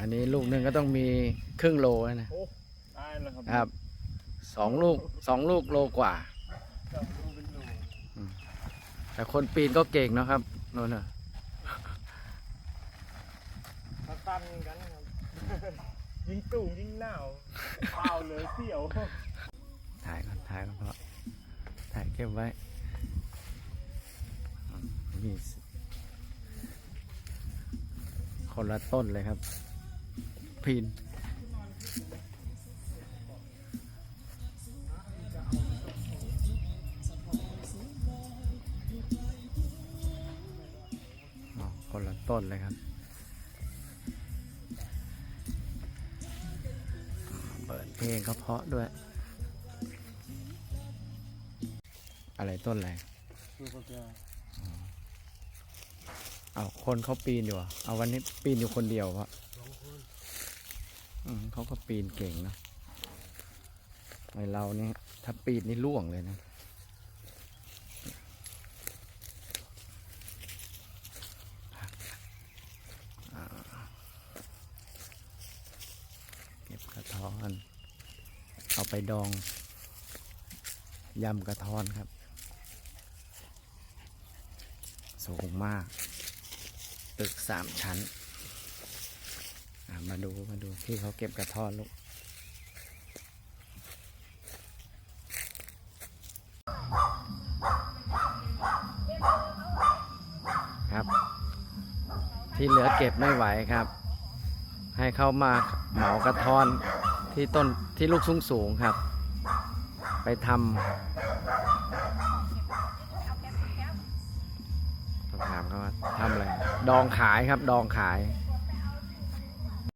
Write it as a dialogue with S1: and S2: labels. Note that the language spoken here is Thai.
S1: อันนี้ลูกหนึ่งก็ต้องมีครึ่งโลนะ
S2: โอ้ได้แล้วครับ
S1: ครับสองลูกสองลูกโลกว่า
S2: จับดูเป็นดู
S1: แต่คนปีนก็เก่งเนอะครับโน่นน่ะ
S2: ถ้าตันกันครับยิงสูงยิงหนาวเปล่าเลยเสี่ยว
S1: ถ่ายก่อนถ่ายก่อนเพราะถ่ายเก็บไว้อืมมีสคนละต้นเลยครับ ปีนคนละต้นเลยครับ เปิดเพลงเขาเพาะด้วย อะไรต้นอะไรเอาคนเขาปีนอยู่เอเอาวันนี้ปีนอยู่คนเดียวเพราะ เขาก็ปีนเก่งนะไอเราเนี่ยถ้าปีนนี่ล่วงเลยนะ เก็บกระท้อน เอาไปดอง ยำกระท้อนครับ สูงมาก ตึกสามชั้น มาดูมาดูที่เขาเก็บกระท้อนลูกครับ ที่เหลือเก็บไม่ไหวครับ ให้เข้ามาเหมากระท้อนที่ต้นที่ลูกสูงสูงครับ ไปทำต้องถามเขาว่าทำอะไร ดองขายครับ ดองขาย